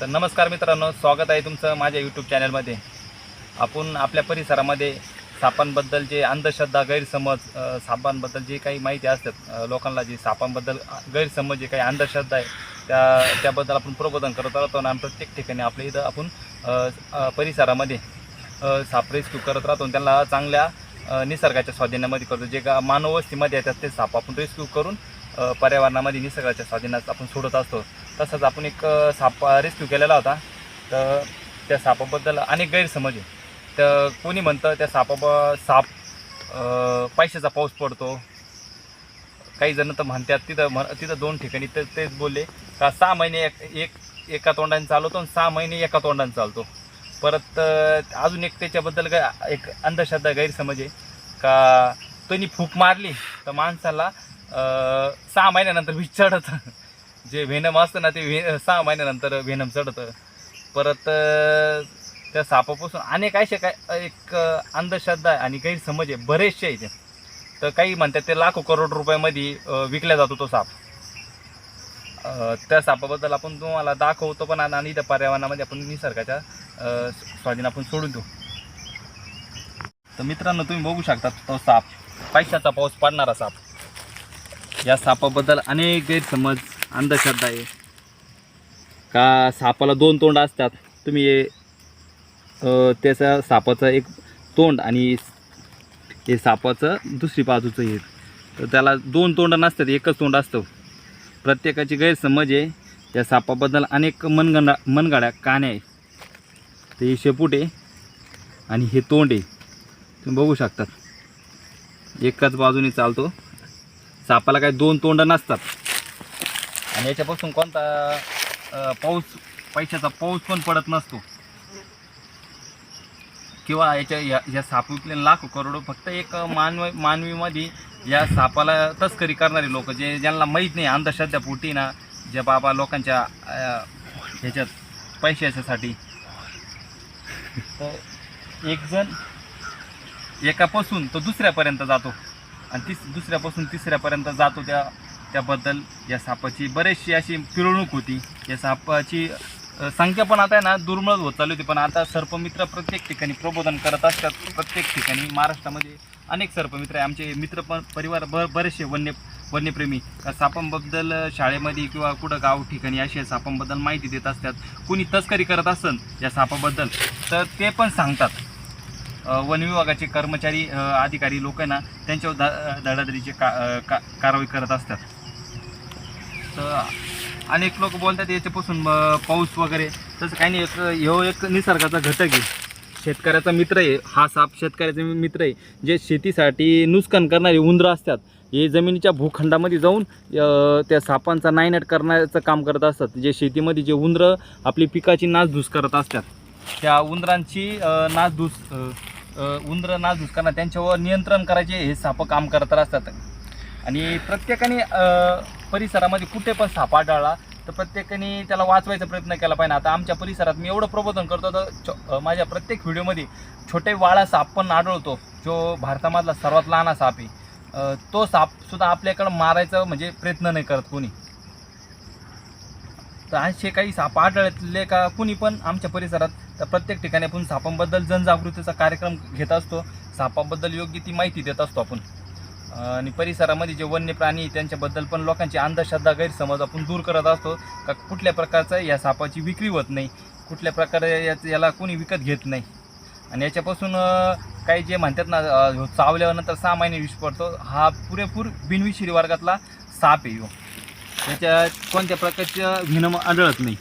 तर नमस्कार मित्रांनो स्वागत आहे तुमचं माझ्या यूट्यूब चॅनलमध्ये आपण आपल्या परिसरामध्ये सापांबद्दल जे अंधश्रद्धा गैरसमज सापांबद्दल जे काही माहिती असतात लोकांना जे सापांबद्दल गैरसमज जे काही अंधश्रद्धा आहे त्या त्याबद्दल आपण प्रबोधन करत राहतो आणि प्रत्येक ठिकाणी आपल्या इथं आपण परिसरामध्ये साप रेस्क्यू करत राहतो त्यांना चांगल्या निसर्गाच्या स्वाधीनामध्ये करतो. जे का मानवस्तीमध्ये येतात ते साप आपण रेस्क्यू करून पर्यावरणामध्ये निसर्गाच्या स्वाधीनात आपण सोडत असतो. तसंच आपण एक सापा साप रेस्क्यू केलेला होता. तर त्या सापाबद्दल अनेक गैरसमज आहे. तर कोणी म्हणतं त्या सापा साप पैशाचा पाऊस पडतो. काही जण तर म्हणतात तिथं म्हण तिथं दोन ठिकाणी तर तेच बोलले का सहा महिने एक एक एका तोंडाने चालवतो आणि सहा महिने एका तोंडाने चालतो. परत अजून एक त्याच्याबद्दल काय एक अंधश्रद्धा गैरसमज आहे. का त्यांनी फूक मारली तर माणसाला सहा महिन्यानंतर विचारत जे व्हेनम असतं ना ते व्हे सहा महिन्यानंतर व्हेनम चढतं. परत त्या सापापासून अनेक असे काय एक अंधश्रद्धा आहे आणि गैरसमज आहे बरेचसे आहे ते तर काही म्हणतात ते लाखो करोड रुपयामध्ये विकला जातो तो साप. त्या सापाबद्दल आपण तुम्हाला दाखवतो पण आणि त्या पर्यावरणामध्ये आपण निसर्गाच्या स्वाधीन आपण सोडून देऊ. तर मित्रांनो तुम्ही बघू शकता तो साप. पैशाचा पाऊस पडणारा साप. या सापाबद्दल अनेक गैरसमज अंधश्रद्धा आहे. का सापाला दोन तोंड असतात? तुम्ही त्याचा सापाचं एक तोंड आणि हे सापाचं दुसरी बाजूचं हे. तर त्याला दोन तोंड नसतात एकच तोंड असतं. प्रत्येकाची गैरसमज आहे. त्या सापाबद्दल अनेक मनगणा मनगाड्या कहाण्या आहे तर हे शेपूट आहे आणि हे तोंड आहे. तुम्ही बघू शकतात. एकाच बाजूने चालतो. सापाला काही दोन तोंड नसतात. आणि याच्यापासून कोणता पाऊस पैशाचा पाऊस पण पडत नसतो. किंवा याच्या या या साप लाखो करोडो फक्त एक मानव मानवीमध्ये या सापाला तस्करी करणारे लोक जे ज्यांना माहीत नाही अंधश्रद्धा पोटी ना जे बाबा लोकांच्या ह्याच्यात पैशाच्यासाठी तर एक जण एकापासून तो दुसऱ्यापर्यंत जातो. आणि तिस दुसऱ्यापासून तिसऱ्यापर्यंत जातो त्या त्याबद्दल या सापाची बरेचशी अशी पिळवणूक होती. या सापाची संख्या पण आता आहे ना दुर्मिळ होत चालली होती. पण आता सर्पमित्र प्रत्येक ठिकाणी प्रबोधन करत असतात. प्रत्येक ठिकाणी महाराष्ट्रामध्ये अनेक सर्पमित्र आहे. आमचे मित्र पण परिवार ब बरेचसे वन्य वन्यप्रेमी सापांबद्दल शाळेमध्ये किंवा कुठं गाव ठिकाणी असे सापांबद्दल माहिती देत असतात. कुणी तस्करी करत असन या सापाबद्दल तर ते पण सांगतात. वन विभागाचे कर्मचारी अधिकारी लोक आहे ना त्यांच्यावर ध धडाधडीचे का का कारवाई करत असतात. तर अनेक लोक बोलतात याच्यापासून पाऊस वगैरे. तसं काही नाही एक ह्यो एक निसर्गाचा घटक आहे. शेतकऱ्याचा मित्र आहे हा साप शेतकऱ्याचा मित्र आहे. जे शेतीसाठी नुकसान करणारे उंदरं असतात हे जमिनीच्या भूखंडामध्ये जाऊन त्या सापांचा नायनाट करण्याचं काम करत असतात. जे शेतीमध्ये जे उंदरं आपली पिकाची नासधूस करत असतात त्या उंदरांची नासधूस उंदर उंदरं नासधूस करणं त्यांच्यावर नियंत्रण करायचे हे सापं काम करत असतात. आणि प्रत्येकाने परिसरामध्ये कुठे पण साप आढळला तर प्रत्येकाने त्याला वाचवायचा प्रयत्न केला पाहिजे. आता आमच्या परिसरात मी एवढं प्रबोधन करतो तर माझ्या प्रत्येक व्हिडिओमध्ये छोटे वाळा साप पण आढळतो जो भारतामधला सर्वात लहान साप आहे. तो सापसुद्धा आपल्याकडं मारायचा म्हणजे प्रयत्न नाही करत कोणी. तर असे काही साप आढळले का कुणी पण आमच्या परिसरात तर प्रत्येक ठिकाणी आपण सापांबद्दल जनजागृतीचा कार्यक्रम घेत असतो. सापाबद्दल योग्य ती माहिती देत असतो आपण. आणि परिसरामध्ये जे वन्य प्राणी त्यांच्याबद्दल पण लोकांची अंधश्रद्धा गैरसमज आपण दूर करत असतो. का कुठल्या प्रकारचं या सापाची विक्री होत नाही. कुठल्या प्रकारे याच याला कोणी विकत घेत नाही. आणि याच्यापासून काही जे म्हणतात ना चावल्यानंतर सहा महिने विष पडतो हा पुरेपूर बिनविषारी वर्गातला साप आहे ह्यो याच्यात कोणत्या प्रकारचं विनम आढळत नाही.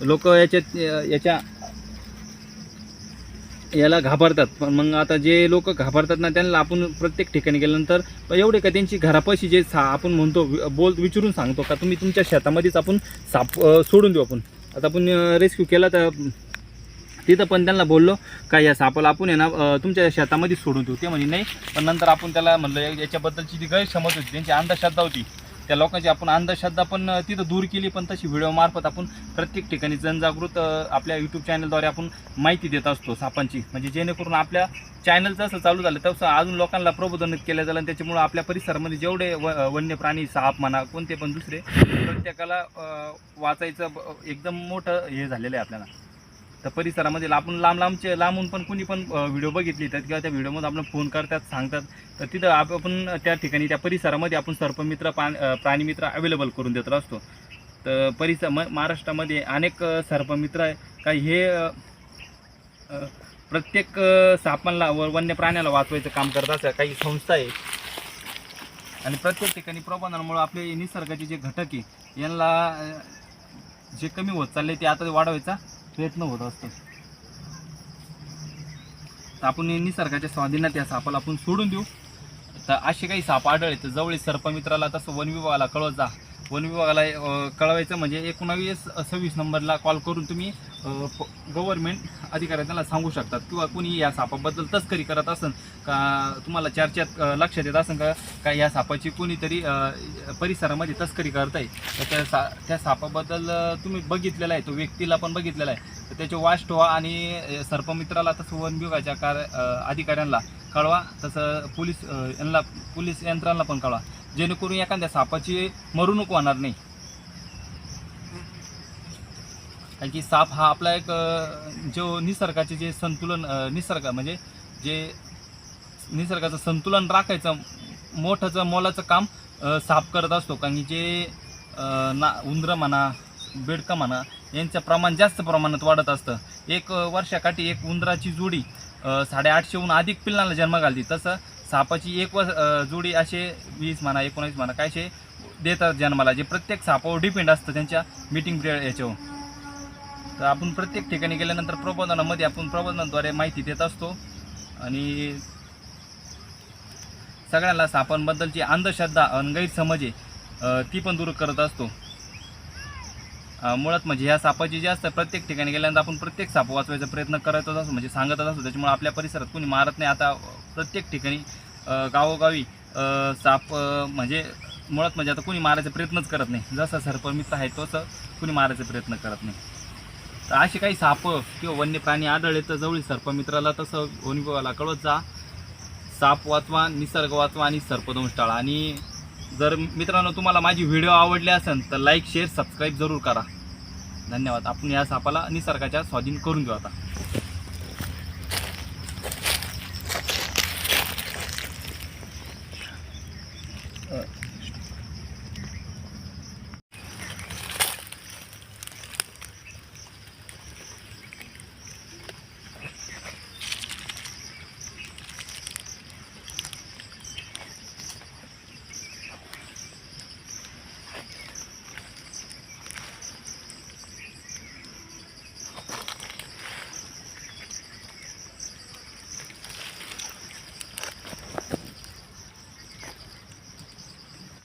लोक याच्यात याच्या याला घाबरतात. पण मग आता जे लोक घाबरतात ना त्यांना आपण प्रत्येक ठिकाणी गेल्यानंतर एवढे का त्यांची घरापाशी जे सा आपण म्हणतो वि- बोल विचारून सांगतो का तुम्ही तुमच्या शेतामध्येच आपण साप सोडून देऊ आपण. आता आपण रेस्क्यू केला तर तिथं पण त्यांना बोललो का या सापाला आपण आहे ना तुमच्या शेतामध्येच सोडून देऊ. ते म्हणजे नाही. पण नंतर आपण त्याला म्हणलं याच्याबद्दलची जी गैरसमज होती त्यांची अंधश्रद्धा होती. त्या लोकांची आपण अंधश्रद्धा पण तिथं दूर केली पण तशी व्हिडिओमार्फत आपण प्रत्येक ठिकाणी जनजागृत आपल्या यूट्यूब चॅनलद्वारे आपण माहिती देत असतो सापांची. म्हणजे जेणेकरून आपल्या चॅनल जसं चालू झालं तसं अजून लोकांना प्रबोधन केलं जाईल आणि त्याच्यामुळं आपल्या परिसरामध्ये जेवढे व वन्य प्राणी साप म्हणा कोणते पण दुसरे प्रत्येकाला वाचायचं ब- एकदम मोठं हे झालेलं आहे आपल्याला. तर परिसरामध्ये आपण लांब लांबचे लांबून पण कुणी पण व्हिडिओ बघितली तर किंवा त्या व्हिडिओमध्ये आपण फोन करतात सांगतात तर तिथं आपण त्या ठिकाणी त्या परिसरामध्ये आपण सर्पमित्र प्राण प्राणीमित्र अवेलेबल करून देत असतो. तर परिसर म महाराष्ट्रामध्ये अनेक सर्पमित्र आहे. काही हे प्रत्येक सापांना व वन्य प्राण्याला वाचवायचं काम करत असं काही संस्था आहे. आणि प्रत्येक ठिकाणी प्रबंधांमुळे आपले निसर्गाचे जे घटक आहे यांना जे कमी होत चालले ते आता वाढवायचा प्रयत्न होत असतो तर आपण निसर्गाच्या स्वाधीनात या सापाला आपण सोडून देऊ. तर असे काही साप आढळले तर जवळ सर्पमित्राला तसं वन विभागाला कळवत जा. वन विभागाला कळवायचं म्हणजे एकोणावीस सव्वीस नंबरला कॉल करून तुम्ही गव्हर्मेंट अधिकाऱ्यांना सांगू शकतात किंवा कुणी या सापाबद्दल तस्करी करत असेल का तुम्हाला चर्चेत लक्षात येत असेल का का या सापाची कोणीतरी परिसरामध्ये तस्करी करताय? तर त्या सा त्या सापाबद्दल तुम्ही बघितलेला आहे तो व्यक्तीला पण बघितलेला आहे. तर त्याचे वाश ठेवा आणि सर्पमित्राला तसं वन विभागाच्या कार अधिकाऱ्यांना कळवा. तसं पोलीस यांना पोलीस यंत्रांना पण कळवा. जेणेकरून एखाद्या सापाची मरणूक होणार नाही. कारण की साप हा आपला एक जो निसर्गाचे जे संतुलन निसर्ग म्हणजे जे निसर्गाचं संतुलन राखायचं मोठंचं मोलाचं काम साफ साप करत असतो. कारण की जे ना उंदरं म्हणा बेडकं म्हणा यांचं प्रमाण जास्त प्रमाणात वाढत असतं. एक वर्षाकाठी एक उंदराची जोडी साडेआठशेहून अधिक पिल्लांना जन्म घालते. तसं सापाची एक व जोडी असे वीस म्हणा एकोणीस म्हणा कायशे देतात जन्माला. जे प्रत्येक सापावर डिपेंड असतं त्यांच्या मीटिंग पिरियड याच्यावर. तर आपण प्रत्येक ठिकाणी गेल्यानंतर प्रबोधनामध्ये आपण प्रबोधनाद्वारे माहिती देत असतो. आणि सगळ्यांना सापांबद्दलची अंधश्रद्धा आणि गैरसमज आहे ती पण दूर करत असतो. मुळात म्हणजे ह्या सापाची जी असतं प्रत्येक ठिकाणी गेल्यानंतर आपण प्रत्येक साप वाचवायचा प्रयत्न करतच असतो. म्हणजे सांगतच असतो. त्याच्यामुळे आपल्या परिसरात कोणी मारत नाही. आता प्रत्येक ठिकाणी गावोगावी साप म्हणजे मुळात म्हणजे आता कोणी मारायचा प्रयत्नच करत नाही. जसा सर्पमित्र आहे तसं कोणी मारायचा प्रयत्न करत नाही. तर असे काही साप किंवा वन्य प्राणी आढळले तर जवळील सर्पमित्राला तसं वनविभागाला कळत जा. साप वाचवा निसर्ग वाचवा आणि सर्पदंश टाळा. आणि जर मित्रांनो तुम्हाला माझी व्हिडिओ आवडले असेल तर लाईक शेअर सबस्क्राईब जरूर करा. धन्यवाद. आपण या सापाला निसर्गाच्या स्वाधीन करून घेऊ आता. Uh.